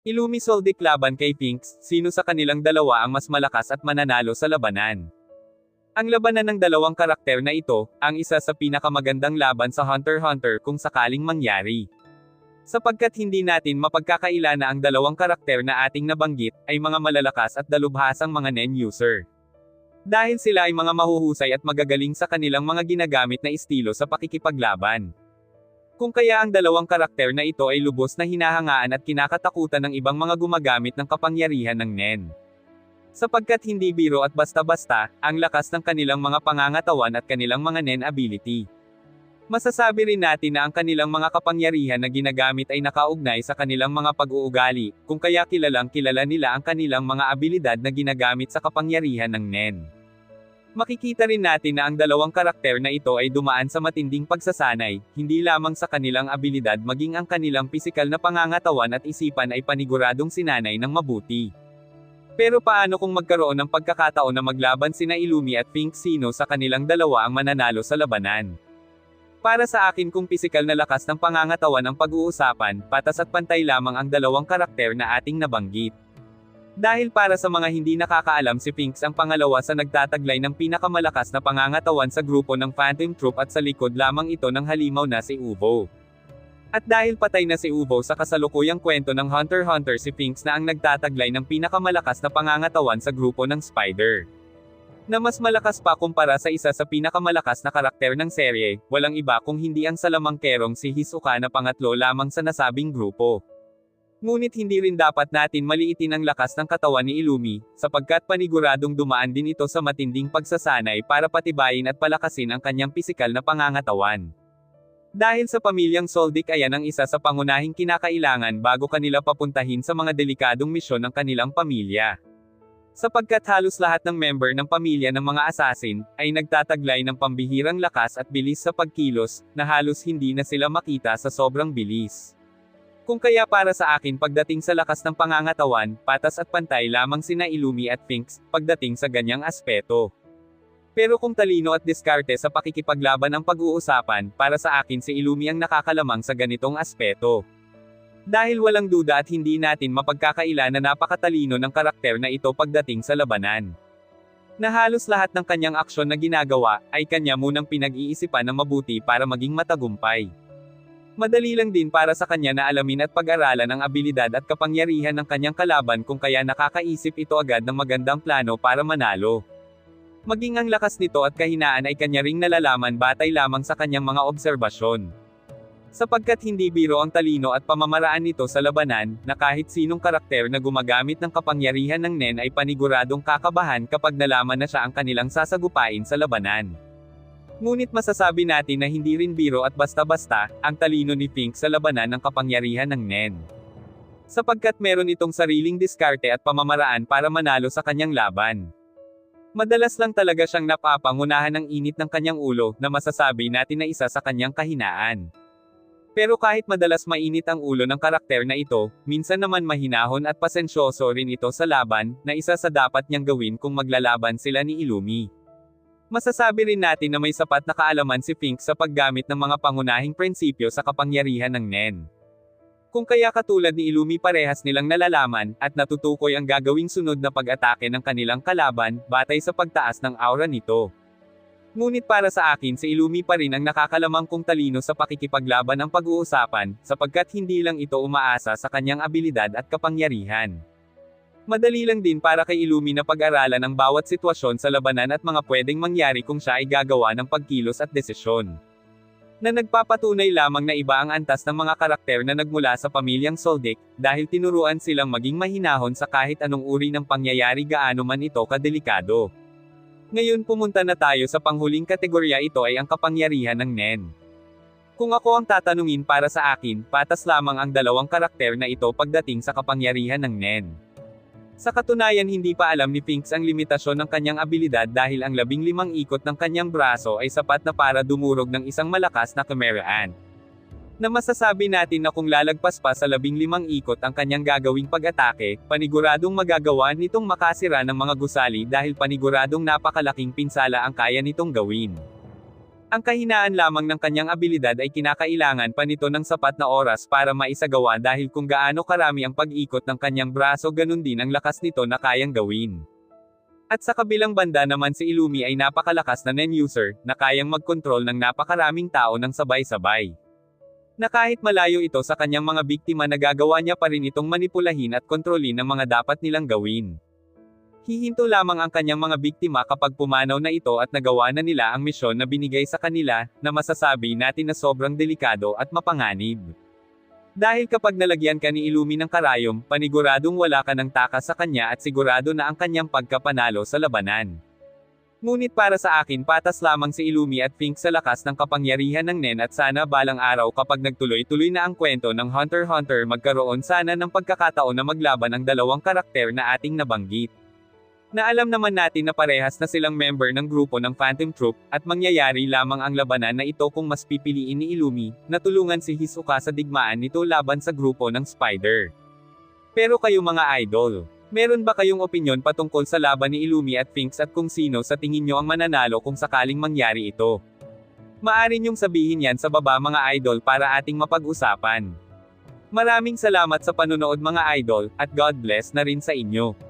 Ilumi Soldic laban kay Pinks, sino sa kanilang dalawa ang mas malakas at mananalo sa labanan? Ang labanan ng dalawang karakter na ito, ang isa sa pinakamagandang laban sa Hunter x Hunter kung sakaling mangyari. Sapagkat hindi natin mapagkakaila na ang dalawang karakter na ating nabanggit, ay mga malalakas at dalubhasang mga NEN user. Dahil sila ay mga mahuhusay at magagaling sa kanilang mga ginagamit na estilo sa pakikipaglaban. Kung kaya ang dalawang karakter na ito ay lubos na hinahangaan at kinakatakutan ng ibang mga gumagamit ng kapangyarihan ng NEN. Sapagkat hindi biro at basta-basta, ang lakas ng kanilang mga pangangatawan at kanilang mga NEN ability. Masasabi rin natin na ang kanilang mga kapangyarihan na ginagamit ay nakaugnay sa kanilang mga pag-uugali, kung kaya kilalang kilala nila ang kanilang mga abilidad na ginagamit sa kapangyarihan ng NEN. Makikita rin natin na ang dalawang karakter na ito ay dumaan sa matinding pagsasanay, hindi lamang sa kanilang abilidad maging ang kanilang pisikal na pangangatawan at isipan ay paniguradong sinanay ng mabuti. Pero paano kung magkaroon ng pagkakataon na maglaban sina Illumi at Pink sino sa kanilang dalawa ang mananalo sa labanan? Para sa akin kung pisikal na lakas ng pangangatawan ang pag-uusapan, patas at pantay lamang ang dalawang karakter na ating nabanggit. Dahil para sa mga hindi nakakaalam si Pinks ang pangalawa sa nagtataglay ng pinakamalakas na pangangatawan sa grupo ng Phantom Troop at sa likod lamang ito ng halimaw na si Uvo. At dahil patay na si Uvo sa kasalukuyang kwento ng Hunter Hunter si Pinks na ang nagtataglay ng pinakamalakas na pangangatawan sa grupo ng Spider. Na mas malakas pa kumpara sa isa sa pinakamalakas na karakter ng serye, walang iba kung hindi ang salamangkerong si Hisoka na pangatlo lamang sa nasabing grupo. Ngunit hindi rin dapat natin maliitin ang lakas ng katawan ni Illumi, sapagkat paniguradong dumaan din ito sa matinding pagsasanay para patibayin at palakasin ang kanyang pisikal na pangangatawan. Dahil sa pamilyang Soldic ayan ang isa sa pangunahing kinakailangan bago kanila papuntahin sa mga delikadong misyon ng kanilang pamilya. Sapagkat halos lahat ng member ng pamilya ng mga assassin, ay nagtataglay ng pambihirang lakas at bilis sa pagkilos, na halos hindi na sila makita sa sobrang bilis. Kung kaya para sa akin pagdating sa lakas ng pangangatawan, patas at pantay lamang sina Illumi at Pinks, pagdating sa ganyang aspeto. Pero kung talino at diskarte sa pakikipaglaban ang pag-uusapan, para sa akin si Illumi ang nakakalamang sa ganitong aspeto. Dahil walang duda at hindi natin mapagkakaila na napakatalino ng karakter na ito pagdating sa labanan. Na halos lahat ng kanyang aksyon na ginagawa, ay kanya munang pinag-iisipan ng mabuti para maging matagumpay. Madali lang din para sa kanya na alamin at pag-aralan ang abilidad at kapangyarihan ng kanyang kalaban kung kaya nakakaisip ito agad ng magandang plano para manalo. Maging ang lakas nito at kahinaan ay kanya ring nalalaman batay lamang sa kanyang mga obserbasyon. Sapagkat hindi biro ang talino at pamamaraan nito sa labanan, na kahit sinong karakter na gumagamit ng kapangyarihan ng Nen ay paniguradong kakabahan kapag nalaman na siya ang kanilang sasagupain sa labanan. Ngunit masasabi natin na hindi rin biro at basta-basta, ang talino ni Pink sa labanan ng kapangyarihan ng Nen. Sapagkat meron itong sariling diskarte at pamamaraan para manalo sa kanyang laban. Madalas lang talaga siyang napapangunahan ng init ng kanyang ulo, na masasabi natin na isa sa kanyang kahinaan. Pero kahit madalas mainit ang ulo ng karakter na ito, minsan naman mahinahon at pasensyoso rin ito sa laban, na isa sa dapat niyang gawin kung maglalaban sila ni Illumi. Masasabi rin natin na may sapat na kaalaman si Pink sa paggamit ng mga pangunahing prinsipyo sa kapangyarihan ng Nen. Kung kaya katulad ni Illumi parehas nilang nalalaman, at natutukoy ang gagawing sunod na pag-atake ng kanilang kalaban, batay sa pagtaas ng aura nito. Ngunit para sa akin si Illumi pa rin ang nakakalamang kung talino sa pakikipaglaban ang pag-uusapan, sapagkat hindi lang ito umaasa sa kanyang abilidad at kapangyarihan. Madali lang din para kay Illumi na pag-aralan ang bawat sitwasyon sa labanan at mga pwedeng mangyari kung siya ay gagawa ng pagkilos at desisyon. Na nagpapatunay lamang na iba ang antas ng mga karakter na nagmula sa pamilyang Soldic, dahil tinuruan silang maging mahinahon sa kahit anong uri ng pangyayari gaano man ito kadelikado. Ngayon pumunta na tayo sa panghuling kategorya ito ay ang kapangyarihan ng Nen. Kung ako ang tatanungin para sa akin, patas lamang ang dalawang karakter na ito pagdating sa kapangyarihan ng Nen. Sa katunayan hindi pa alam ni Pinks ang limitasyon ng kanyang abilidad dahil ang labing limang ikot ng kanyang braso ay sapat na para dumurog ng isang malakas na kameraan. Na masasabi natin na kung lalagpas pa sa labing limang ikot ang kanyang gagawing pag-atake, paniguradong magagawa nitong makasira ng mga gusali dahil paniguradong napakalaking pinsala ang kaya nitong gawin. Ang kahinaan lamang ng kanyang abilidad ay kinakailangan pa nito ng sapat na oras para maisagawa dahil kung gaano karami ang pag-ikot ng kanyang braso ganun din ang lakas nito na kayang gawin. At sa kabilang banda naman si Illumi ay napakalakas na nen user, na kayang magkontrol ng napakaraming tao ng sabay-sabay. Na kahit malayo ito sa kanyang mga biktima nagagawa niya pa rin itong manipulahin at kontrolin ang mga dapat nilang gawin. Hihinto lamang ang kanyang mga biktima kapag pumanaw na ito at nagawa na nila ang misyon na binigay sa kanila, na masasabi natin na sobrang delikado at mapanganib. Dahil kapag nalagyan ka ni Illumi ng karayom, paniguradong wala ka ng takas sa kanya at sigurado na ang kanyang pagkapanalo sa labanan. Ngunit para sa akin patas lamang si Illumi at Pink sa lakas ng kapangyarihan ng Nen at sana balang araw kapag nagtuloy-tuloy na ang kwento ng Hunter Hunter magkaroon sana ng pagkakataon na maglaban ang dalawang karakter na ating nabanggit. Na alam naman natin na parehas na silang member ng grupo ng Phantom Troop, at mangyayari lamang ang labanan na ito kung mas pipiliin ni Illumi, na tulungan si Hisoka sa digmaan nito laban sa grupo ng Spider. Pero kayo mga idol, meron ba kayong opinyon patungkol sa laban ni Illumi at Finks at kung sino sa tingin nyo ang mananalo kung sakaling mangyari ito? Maari nyong sabihin yan sa baba mga idol para ating mapag-usapan. Maraming salamat sa panunood mga idol, at God bless na rin sa inyo.